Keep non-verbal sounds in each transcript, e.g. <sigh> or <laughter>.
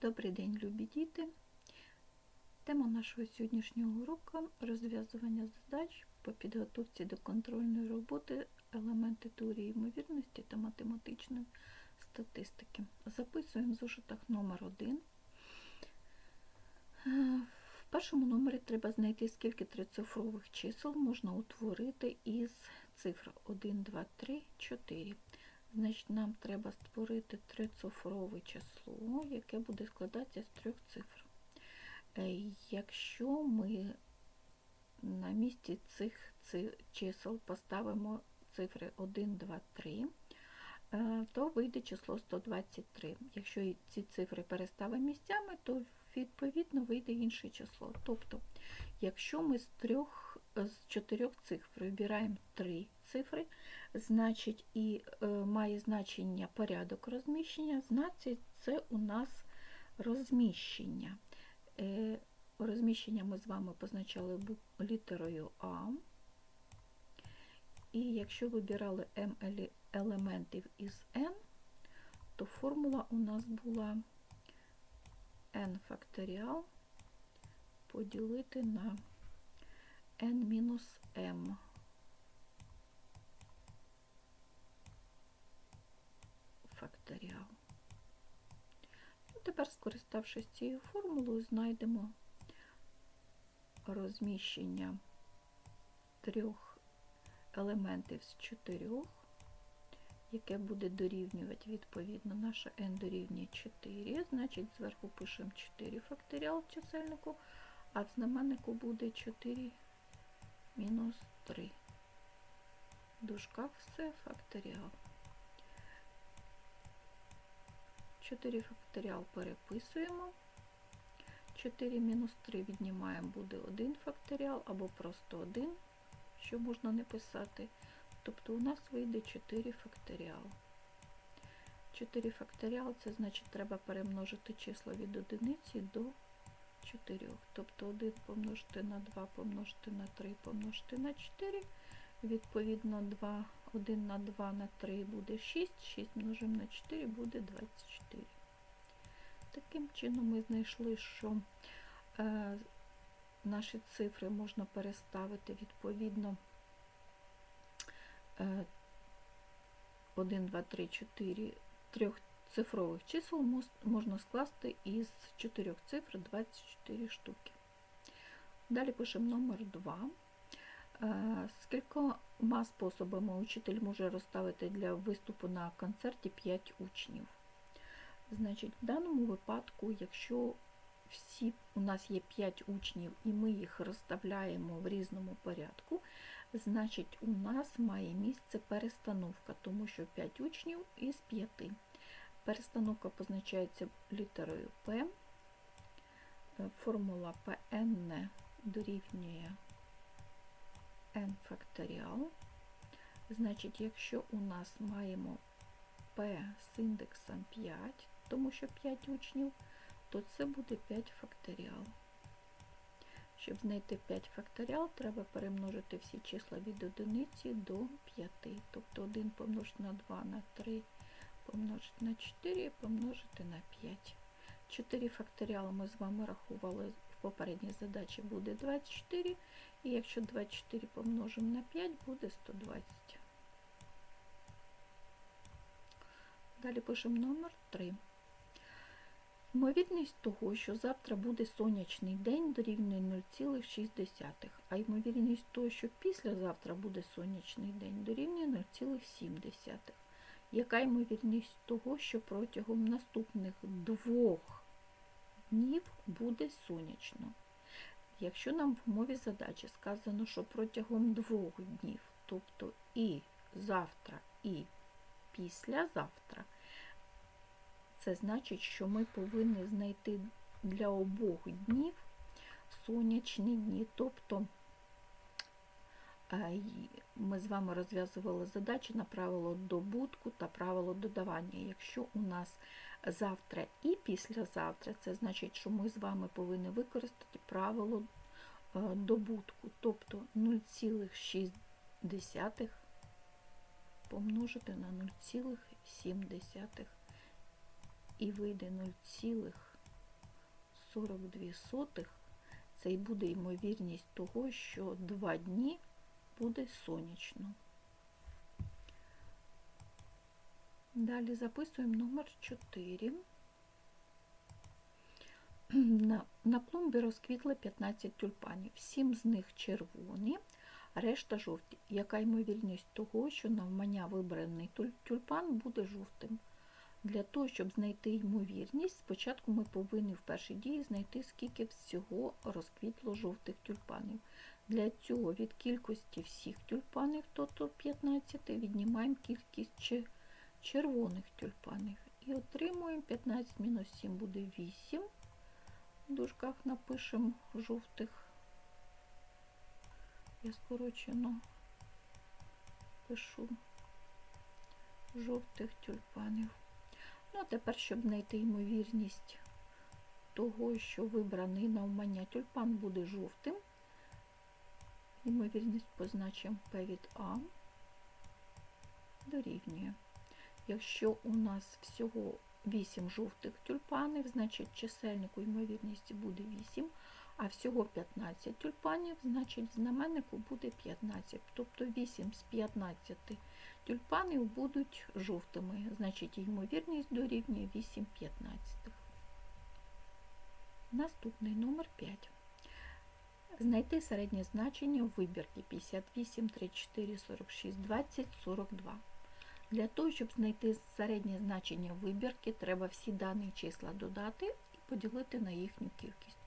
Добрий день, любі діти! Тема нашого сьогоднішнього уроку розв'язування задач по підготовці до контрольної роботи елементи теорії ймовірності та математичної статистики. Записуємо в зошитах номер 1. В першому номері треба знайти, скільки трицифрових чисел можна утворити із цифр 1, 2, 3, 4. Значить, нам треба створити трицифрове число, яке буде складатися з трьох цифр. Е, Якщо ми на місці цих чисел поставимо цифри 1, 2, 3, то вийде число 123. Якщо ці цифри переставимо місцями, то відповідно вийде інше число. Тобто, якщо ми з трьох з чотирьох цифр вибираємо три цифри, значить і е, має значення порядок розміщення, значить це у нас розміщення. Е, розміщення ми з вами позначали літерою А. І якщо вибирали М елементів із N, то формула у нас була n факторіал поділити на n-m. Факторіал. Ну, тепер, скориставшись цією формулою, знайдемо розміщення трьох елементів з чотирьох, яке буде дорівнювати, відповідно, наше n дорівнює 4, значить, зверху пишемо 4 факторіал в чисельнику, а в знаменнику буде 4 мінус 3. В дужках все факторіал. 4 факторіал переписуємо. 4 мінус 3 віднімаємо, буде 1 факторіал або просто 1, що можна не писати. Тобто у нас вийде 4 факторіал. 4 факторіал це значить треба перемножити числа від 1 до 4. Тобто 1 помножити на 2 помножити на 3 помножити на 4. Відповідно, 2, 1 на 2 на 3 буде 6, 6 множимо на 4 буде 24. Таким чином ми знайшли, що е, наші цифри можна переставити відповідно 1, 2, 3, 4 трьохцифрових чисел можна скласти із 4 цифр 24 штуки. Далі пишемо номер 2. Скількома способами учитель може розставити для виступу на концерті 5 учнів. Значить, в даному випадку, якщо всі у нас є 5 учнів і ми їх розставляємо в різному порядку, значить у нас має місце перестановка, тому що 5 учнів із 5. Перестановка позначається літерою P. Формула Pn дорівнює n факторіал. Значить, якщо у нас маємо P з індексом 5, тому що 5 учнів, то це буде 5 факторіал. Щоб знайти 5 факторіал, треба перемножити всі числа від 1 до 5. Тобто 1 помножити на 2 на 3, помножити на 4 помножити на 5. 4 факторіали ми з вами рахували в попередній задачі буде 24. І якщо 24 помножимо на 5, буде 120. Далі пишемо номер 3. Ймовірність того, що завтра буде сонячний день, дорівнює 0,6, а ймовірність того, що післязавтра буде сонячний день, дорівнює 0,7. Яка ймовірність того, що протягом наступних двох днів буде сонячно? Якщо нам в умові задачі сказано, що протягом двох днів, тобто і завтра, і післязавтра, це значить, що ми повинні знайти для обох днів сонячні дні. Тобто ми з вами розв'язували задачі на правило добутку та правило додавання. Якщо у нас завтра і післязавтра, це значить, що ми з вами повинні використати правило добутку, тобто 0,6 помножити на 0,7 і вийде 0,42. Це і буде ймовірність того, що два дні буде сонячно. Далі записуємо номер 4. <clears throat> На, на клумбі розквітли 15 тюльпанів. Сім з них червоні, решта жовті. Яка ймовірність того, що навмання вибраний тюльпан буде жовтим? Для того, щоб знайти ймовірність, спочатку ми повинні в першій дії знайти, скільки всього розквітло жовтих тюльпанів. Для цього від кількості всіх тюльпанів, тобто 15, віднімаємо кількість червоних тюльпанів. І отримуємо 15 мінус 7 буде 8. В дужках напишемо жовтих. Я скорочено пишу жовтих тюльпанів. Ну, а тепер, щоб знайти ймовірність того, що вибраний навмання тюльпан буде жовтим, ймовірність позначимо P від А дорівнює. Якщо у нас всього 8 жовтих тюльпанів, значить чисельнику ймовірності буде 8, а всього 15 тюльпанів, значить в знаменнику буде 15. Тобто 8 з 15 тюльпанів будуть жовтими, значить ймовірність дорівнює 8 15. Наступний номер 5. Знайти середнє значення в вибірки 58, 34, 46, 20, 42. Для того, щоб знайти середнє значення вибірки, треба всі дані числа додати і поділити на їхню кількість.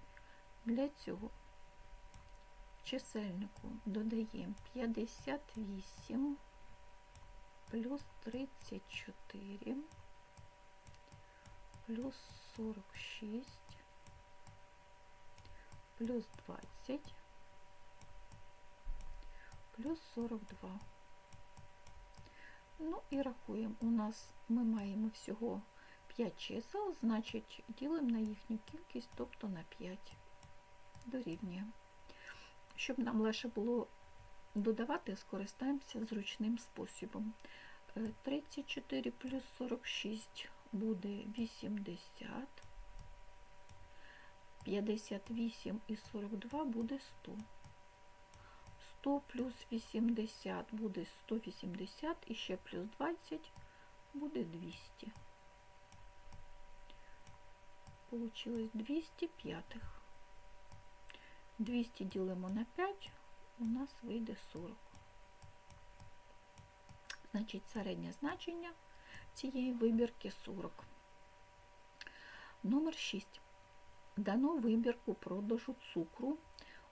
Для цього чисельнику додаємо 58 плюс 34 плюс 46 плюс 20 плюс 42. Ну і рахуємо. У нас ми маємо всього 5 чисел, значить ділимо на їхню кількість, тобто на 5 дорівнює. Щоб нам легше було додавати, скористаємося зручним способом. Е, 34 плюс 46 буде 80. 58 і 42 буде 100. 100 плюс 80 буде 180 і ще плюс 20 буде 200. Получилось 200 п'ятих. 200 ділимо на 5, у нас вийде 40. Значить, середнє значення цієї вибірки 40. Номер 6. Дано вибірку продажу цукру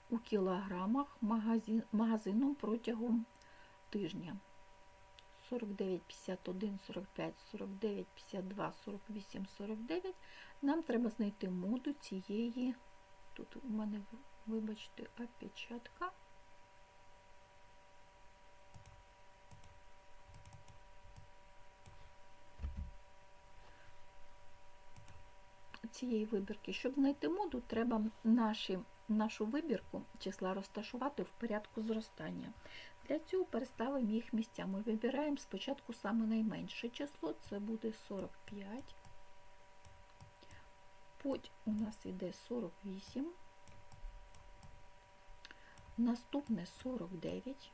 у кілограмах магазин, магазином протягом тижня. 49, 51, 45, 49, 52, 48, 49. Нам треба знайти моду цієї, тут у мене, вибачте, опечатка. Цієї вибірки. Щоб знайти моду, треба наші, нашу вибірку числа розташувати в порядку зростання. Для цього переставимо їх місцями. Вибираємо спочатку саме найменше число, це буде 45. Потім у нас йде 48. Наступне 49,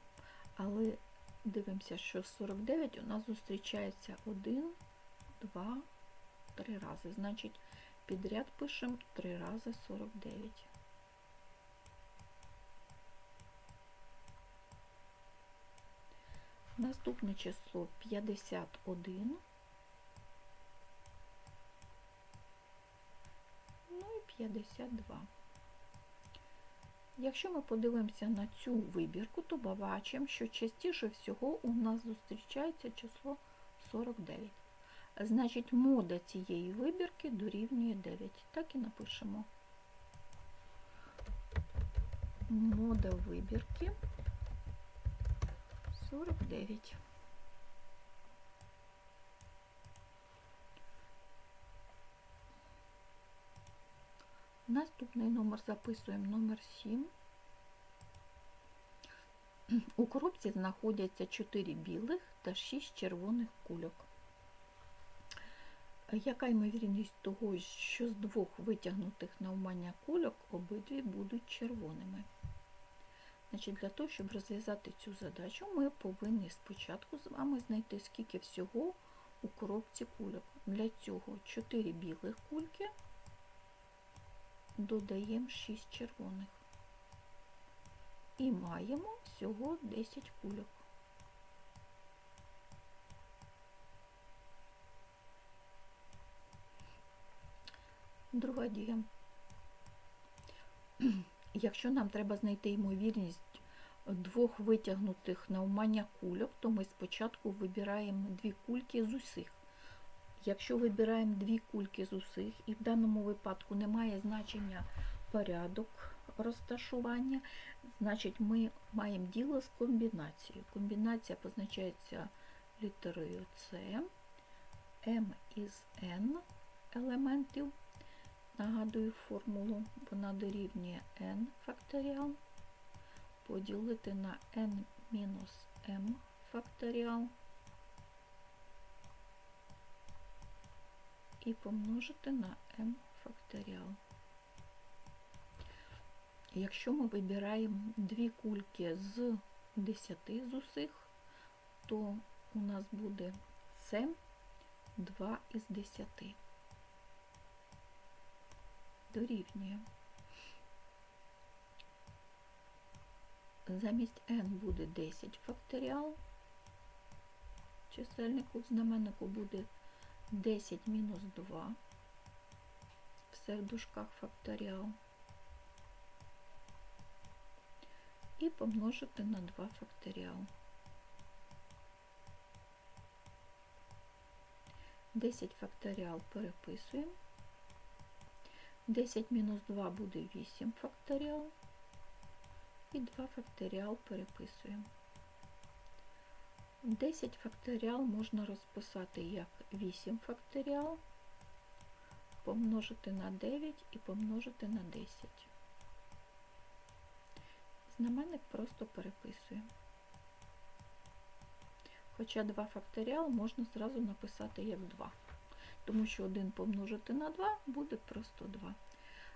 але дивимося, що 49 у нас зустрічається 1, 2, 3 рази. Значить, підряд пишемо 3 рази 49. Наступне число 51. Ну і 52. Якщо ми подивимося на цю вибірку, то побачимо, що частіше всього у нас зустрічається число 49. Значить, мода цієї вибірки дорівнює 9. Так і напишемо. Мода вибірки 49. Наступний номер записуємо номер 7. У коробці знаходяться 4 білих та 6 червоних кульок. Яка ймовірність того, що з двох витягнутих навмання кульок обидві будуть червоними? Значить, Для того, щоб розв'язати цю задачу, ми повинні спочатку з вами знайти, скільки всього у коробці кульок. Для цього 4 білих кульки додаємо 6 червоних. І маємо всього 10 кульок. Друга дія. Якщо нам треба знайти ймовірність двох витягнутих навмання кульок, то ми спочатку вибираємо дві кульки з усіх. Якщо вибираємо дві кульки з усіх, і в даному випадку немає значення порядок розташування, значить ми маємо діло з комбінацією. Комбінація позначається літерою С, М із N елементів. Нагадую формулу, вона дорівнює n факторіал, поділити на n-m факторіал і помножити на m факторіал. Якщо ми вибираємо дві кульки з 10 з усіх, то у нас буде це 2 із 10 дорівнює. Замість n буде 10 факторіал. Чисельнику знаменнику буде 10 мінус 2. Все в дужках факторіал. І помножити на 2 факторіал. 10 факторіал переписуємо. 10 мінус 2 буде 8 факторіал. І 2 факторіал переписуємо. 10 факторіал можна розписати як 8 факторіал, помножити на 9 і помножити на 10. Знаменник просто переписуємо. Хоча 2 факторіал можна зразу написати як 2 тому що 1 помножити на 2 буде просто 2.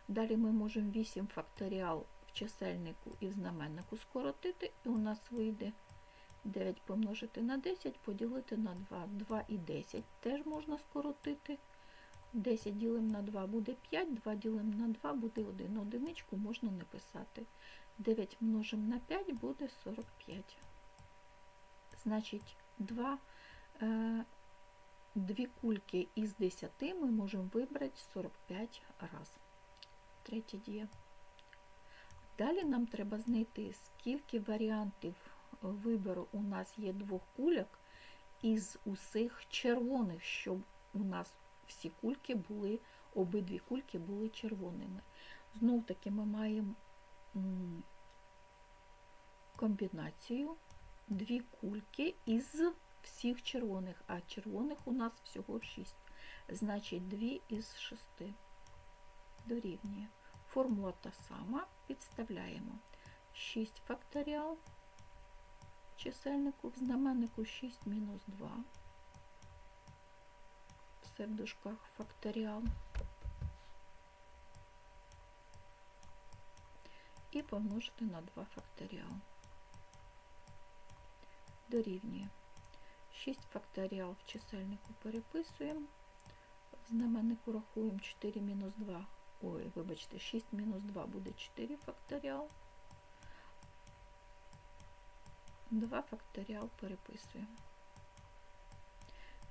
Далі ми можемо 8 факторіал в чисельнику і в знаменнику скоротити, і у нас вийде 9 помножити на 10, поділити на 2. 2 і 10 теж можна скоротити. 10 ділимо на 2 буде 5, 2 ділимо на 2 буде 1. Одиничку можна не писати. 9 множимо на 5 буде 45. Значить, 2 дві кульки із 10 ми можемо вибрати 45 раз. Третя дія. Далі нам треба знайти, скільки варіантів вибору у нас є двох кульок із усіх червоних, щоб у нас всі кульки були, обидві кульки були червоними. Знов таки ми маємо комбінацію дві кульки із всіх червоних, а червоних у нас всього 6. Значить, 2 із 6 дорівнює. Формула та сама, підставляємо 6 факторіал, чисельнику в знаменнику 6 мінус 2. Все в дужках факторіал. І помножити на 2 факторіал. Дорівнює. 6 факторіал в чисельнику переписуємо, в знаменнику рахуємо 4 мінус 2. Ой, вибачте, 6 мінус 2 буде 4 факторіал. 2 факторіал переписуємо.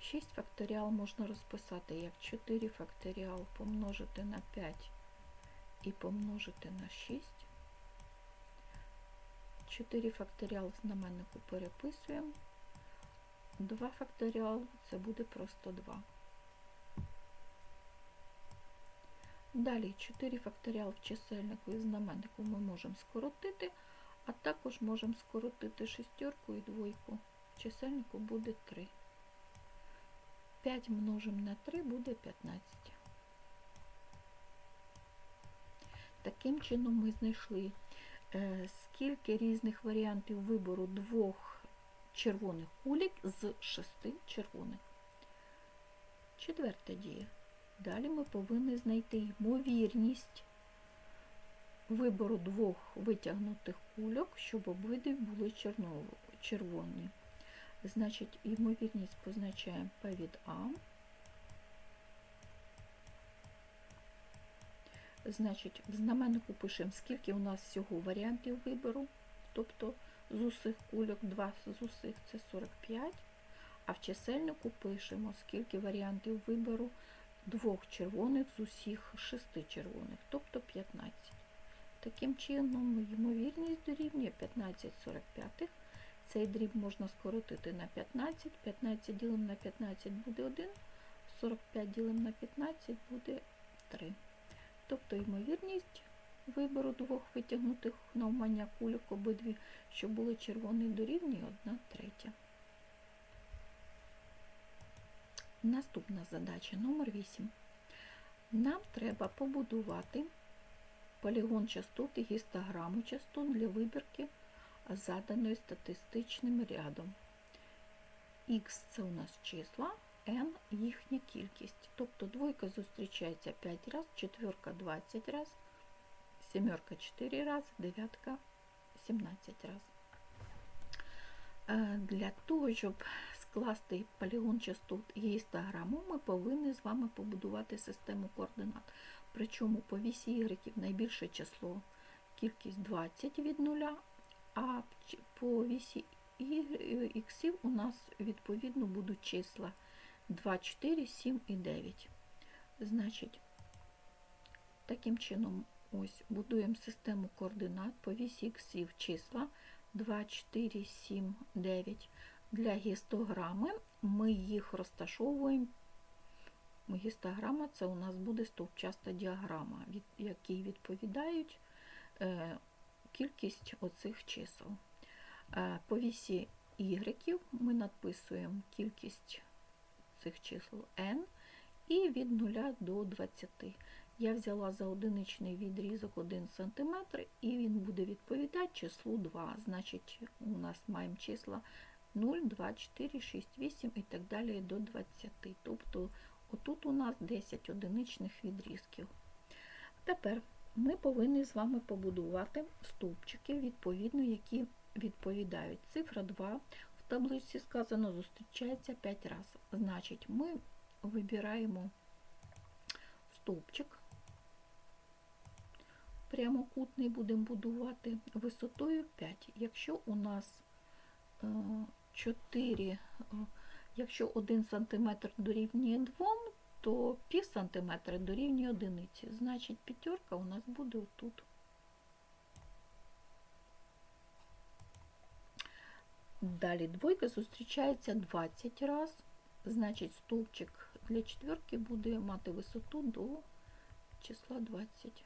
6 факторіал можна розписати як 4 факторіал помножити на 5 і помножити на 6. 4 факторіал знаменнику переписуємо. 2 факторіал це буде просто 2. Далі 4 факторіал в чисельнику і знаменнику ми можемо скоротити, а також можемо скоротити шестерку і двойку. Чисельнику буде 3. 5 множимо на 3 буде 15. Таким чином ми знайшли, е, скільки різних варіантів вибору двох червоних кулік з шести червоних. Четверта дія. Далі ми повинні знайти ймовірність вибору двох витягнутих кульок, щоб обидві були червоні. Значить, ймовірність позначаємо P від А. Значить, в знаменнику пишемо, скільки у нас всього варіантів вибору, тобто з усіх кульок 2 з усіх це 45. А в чисельнику пишемо, скільки варіантів вибору двох червоних з усіх шести червоних, тобто 15. Таким чином, ймовірність дорівнює 15 45. Цей дріб можна скоротити на 15. 15 ділимо на 15 буде 1, 45 ділимо на 15 буде 3. Тобто ймовірність вибору двох витягнутих навмання кульок обидві, що були червоні дорівнює 1 третя. Наступна задача номер 8. Нам треба побудувати полігон частот і гістограму частот для вибірки заданої статистичним рядом. Х це у нас числа, n їхня кількість. Тобто двойка зустрічається 5 разів, четверка 20 разів, сімерка 4 рази, дев'ятка 17 разів. Е, Для того, щоб скласти полігон частот і гістограму, ми повинні з вами побудувати систему координат. Причому по вісі Y найбільше число кількість 20 від нуля, а по вісі Х у нас відповідно будуть числа 2, 4, 7 і 9. Значить, таким чином, ось будуємо систему координат по вісі іксів числа 2, 4, 7, 9. Для гістограми ми їх розташовуємо. Гістограма це у нас буде стовпчаста діаграма, від якій відповідають е, кількість оцих чисел. Е, по вісі Y ми надписуємо кількість цих чисел n і від 0 до 20. Я взяла за одиничний відрізок 1 см, і він буде відповідати числу 2. Значить, у нас маємо числа 0, 2, 4, 6, 8 і так далі до 20. Тобто, отут у нас 10 одиничних відрізків. Тепер ми повинні з вами побудувати стовпчики, відповідно, які відповідають. Цифра 2 в таблиці сказано зустрічається 5 разів. Значить, ми вибираємо стовпчик, прямокутний будемо будувати висотою 5. Якщо у нас 4, якщо 1 см дорівнює 2, то пів сантиметра дорівнює одиниці. Значить, п'ятерка у нас буде отут. Далі двойка зустрічається 20 раз, значить стовпчик для четверки буде мати висоту до числа 20.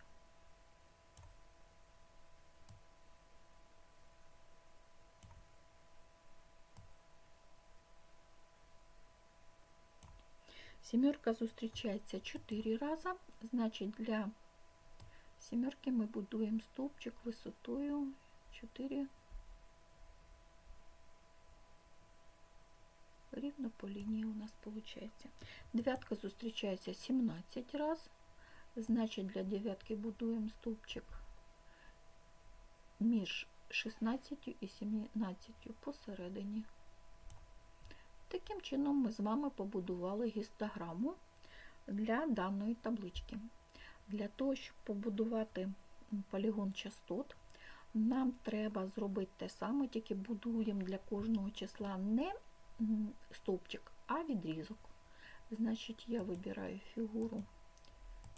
Сімерка зустрічається 4 рази, значить для сімерки ми будуємо стовпчик висотою 4 рівно по лінії у нас виходить. Дев'ятка зустрічається 17 разів, значить для дев'ятки будуємо стовпчик між 16 і 17 посередині. Таким чином ми з вами побудували гістограму для даної таблички. Для того, щоб побудувати полігон частот, нам треба зробити те саме, тільки будуємо для кожного числа не стовпчик, а відрізок. Значить, я вибираю фігуру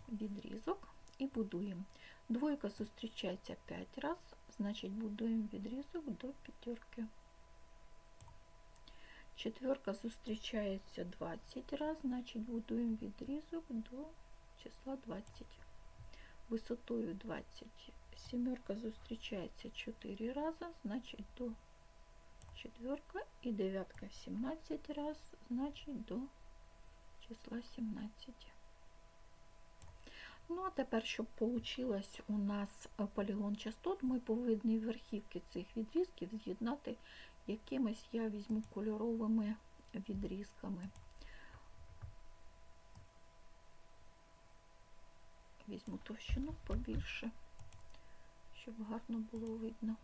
відрізок і будуємо. Двойка зустрічається 5 разів, значить будуємо відрізок до п'ятерки. Четверка зустрічається 20 разів, значить будуємо відрізок до числа 20. Висотою 20. Сімерка зустрічається 4 рази, значить до четверка і дев'ятка 17 раз, значить до числа 17. Ну, а тепер, щоб вийшло у нас полігон частот, ми повинні верхівки цих відрізків з'єднати якимись, я візьму кольоровими відрізками. візьму товщину побільше, щоб гарно було видно.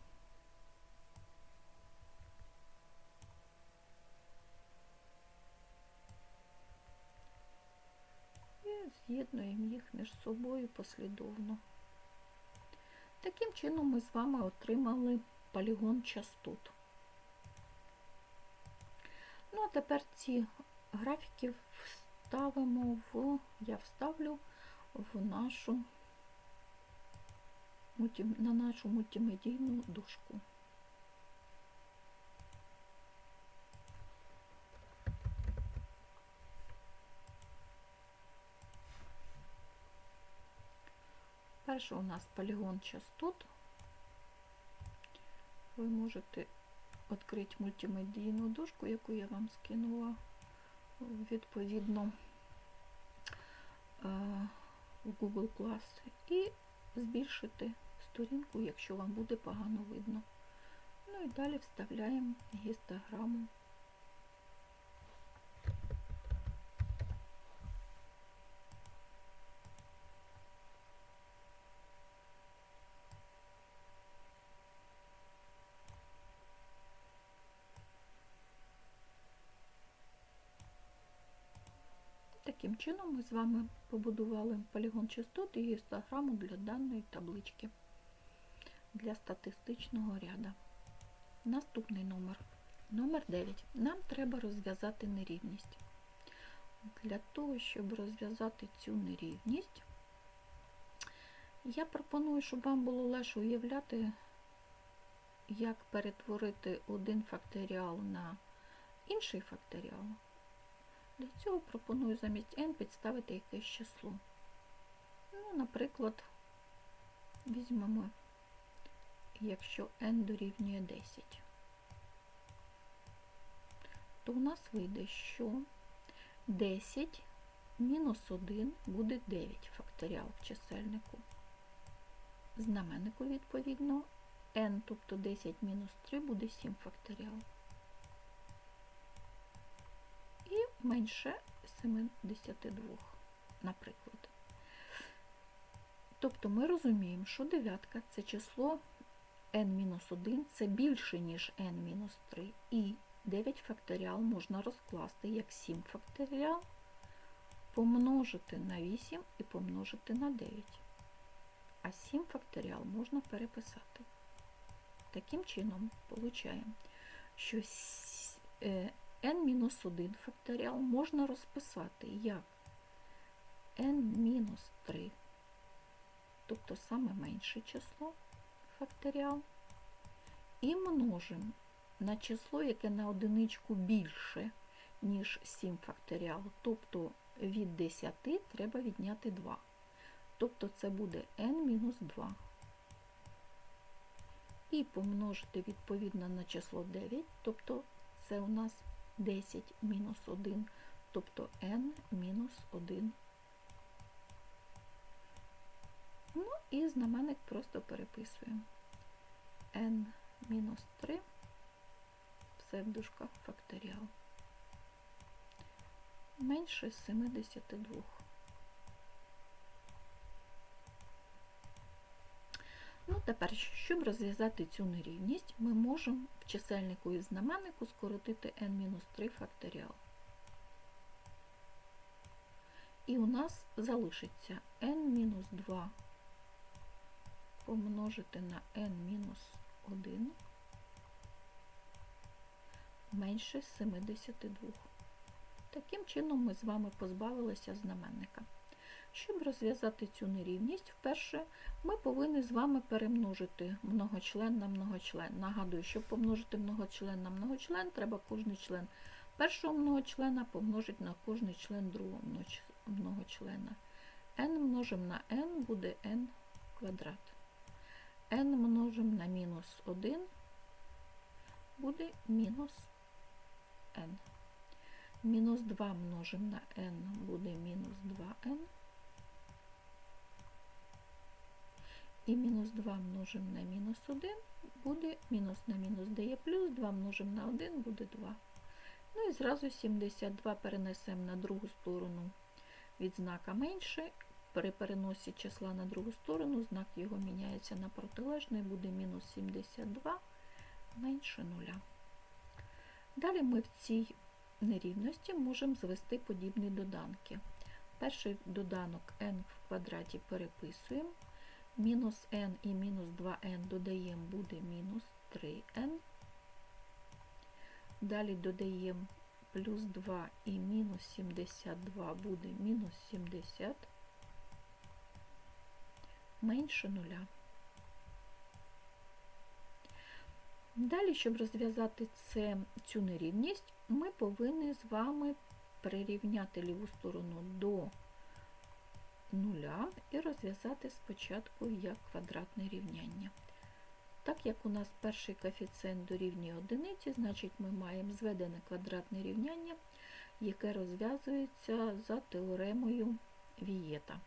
І з'єднуємо їх між собою послідовно. Таким чином ми з вами отримали полігон частот. Ну, а тепер ці графіки вставимо в, я вставлю в нашу на нашу мультимедійну дошку. Перше у нас полігон частот. Ви можете відкрити мультимедійну дошку, яку я вам скинула відповідно е, в Google Class, і збільшити сторінку, якщо вам буде погано видно. Ну і далі вставляємо гістограму. Таким чином ми з вами побудували полігон частот і гістограму для даної таблички для статистичного ряда. Наступний номер. Номер 9. Нам треба розв'язати нерівність. Для того, щоб розв'язати цю нерівність, я пропоную, щоб вам було легше уявляти, як перетворити один факторіал на інший факторіал. Для цього пропоную замість n підставити якесь число. Ну, наприклад, візьмемо, якщо n дорівнює 10, то у нас вийде, що 10 мінус 1 буде 9 факторіал в чисельнику. Знаменнику, відповідно, n, тобто 10 мінус 3 буде 7 факторіал. І менше 72, наприклад. Тобто ми розуміємо, що дев'ятка це число n-1 це більше, ніж n-3. І 9 факторіал можна розкласти як 7 факторіал, помножити на 8 і помножити на 9. А 7 факторіал можна переписати. Таким чином, получаємо, що n-1 факторіал можна розписати як n-3, тобто саме менше число факторіал, і множимо на число, яке на одиничку більше, ніж 7 факторіал, тобто від 10 треба відняти 2. Тобто це буде n-2. І помножити відповідно на число 9, тобто це у нас 10 мінус 1, тобто n мінус 1. Ну і знаменник просто переписуємо. n мінус 3, все в дужках факторіал. Менше 72. Ну, тепер, щоб розв'язати цю нерівність, ми можемо в чисельнику і знаменнику скоротити n-3 факторіал. І у нас залишиться n-2 помножити на n-1 менше 72. Таким чином ми з вами позбавилися знаменника. Щоб розв'язати цю нерівність, вперше ми повинні з вами перемножити многочлен на многочлен. Нагадую, щоб помножити многочлен на многочлен, треба кожний член першого многочлена помножити на кожний член другого многочлена. n множимо на n буде n квадрат. n множимо на мінус 1 буде мінус n. Мінус 2 множимо на n буде мінус 2n. І мінус 2 множимо на мінус 1 буде мінус на мінус дає плюс, 2 множимо на 1 буде 2. Ну і зразу 72 перенесемо на другу сторону від знака менше, при переносі числа на другу сторону знак його міняється на протилежний, буде мінус 72 менше нуля. Далі ми в цій нерівності можемо звести подібні доданки. Перший доданок n в квадраті переписуємо. Мінус n і мінус 2n додаємо, буде мінус 3n. Далі додаємо плюс 2 і мінус 72 буде мінус 70 менше нуля. Далі, щоб розв'язати цю нерівність, ми повинні з вами прирівняти ліву сторону до нуля і розв'язати спочатку як квадратне рівняння. Так як у нас перший коефіцієнт дорівнює одиниці, значить ми маємо зведене квадратне рівняння, яке розв'язується за теоремою Вієта.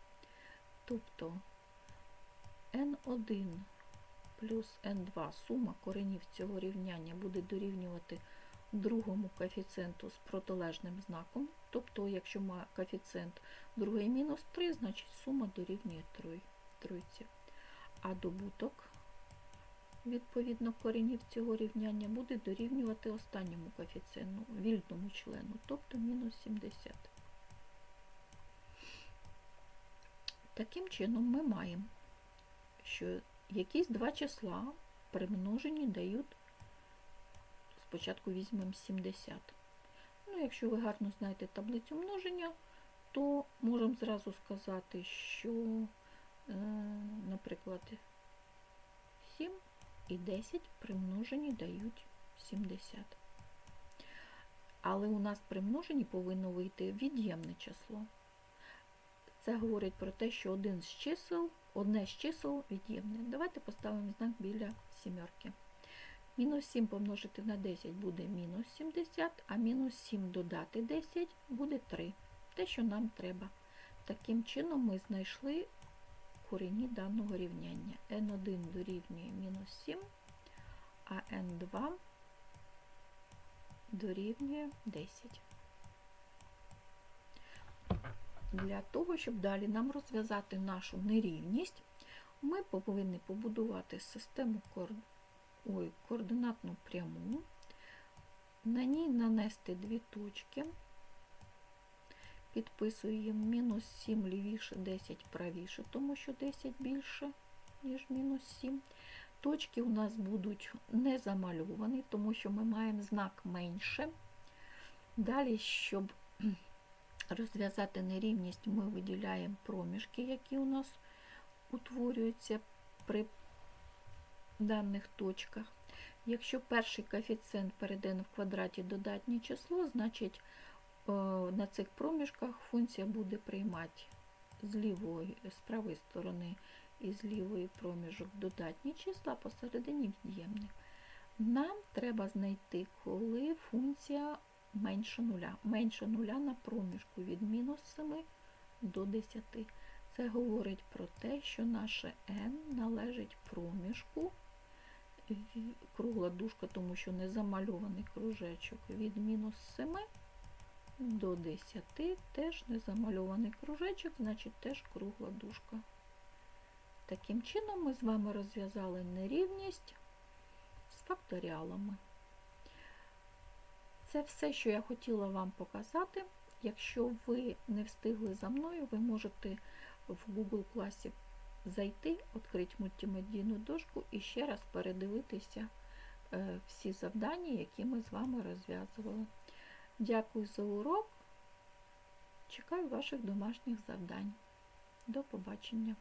Тобто n1 плюс n2 сума коренів цього рівняння буде дорівнювати другому коефіцієнту з протилежним знаком. Тобто, якщо має коефіцієнт другий мінус 3, значить сума дорівнює тройці. А добуток, відповідно, коренів цього рівняння буде дорівнювати останньому коефіцієнту, вільному члену, тобто мінус 70. Таким чином ми маємо, що якісь два числа примножені дають, спочатку візьмемо 70. Ну, якщо ви гарно знаєте таблицю множення, то можемо зразу сказати, що, е, наприклад, 7 і 10 примножені дають 70. Але у нас примножені повинно вийти від'ємне число. Це говорить про те, що один з чисел, одне з чисел від'ємне. Давайте поставимо знак біля сімерки. Мінус 7 помножити на 10 буде мінус 70, а мінус 7 додати 10 буде 3. Те, що нам треба. Таким чином ми знайшли корені даного рівняння. n1 дорівнює мінус 7, а n2 дорівнює 10. Для того, щоб далі нам розв'язати нашу нерівність, ми повинні побудувати систему ой, координатну пряму, на ній нанести дві точки, підписуємо мінус 7 лівіше, 10 правіше, тому що 10 більше, ніж мінус 7. Точки у нас будуть не замальовані, тому що ми маємо знак менше. Далі, щоб <clears throat> розв'язати нерівність, ми виділяємо проміжки, які у нас утворюються при даних точках. Якщо перший коефіцієнт перейде в квадраті додатнє число, значить е, на цих проміжках функція буде приймати з лівої, з правої сторони і з лівої проміжок додатні числа, посередині від'ємних. Нам треба знайти, коли функція менше нуля. Менше нуля на проміжку від мінус 7 до 10. Це говорить про те, що наше n належить проміжку, кругла дужка, тому що не замальований кружечок від мінус 7 до 10, теж не замальований кружечок, значить теж кругла дужка. Таким чином ми з вами розв'язали нерівність з факторіалами. Це все, що я хотіла вам показати. Якщо ви не встигли за мною, ви можете в Google класі зайти, відкрити мультимедійну дошку і ще раз передивитися е, всі завдання, які ми з вами розв'язували. Дякую за урок. Чекаю ваших домашніх завдань. До побачення!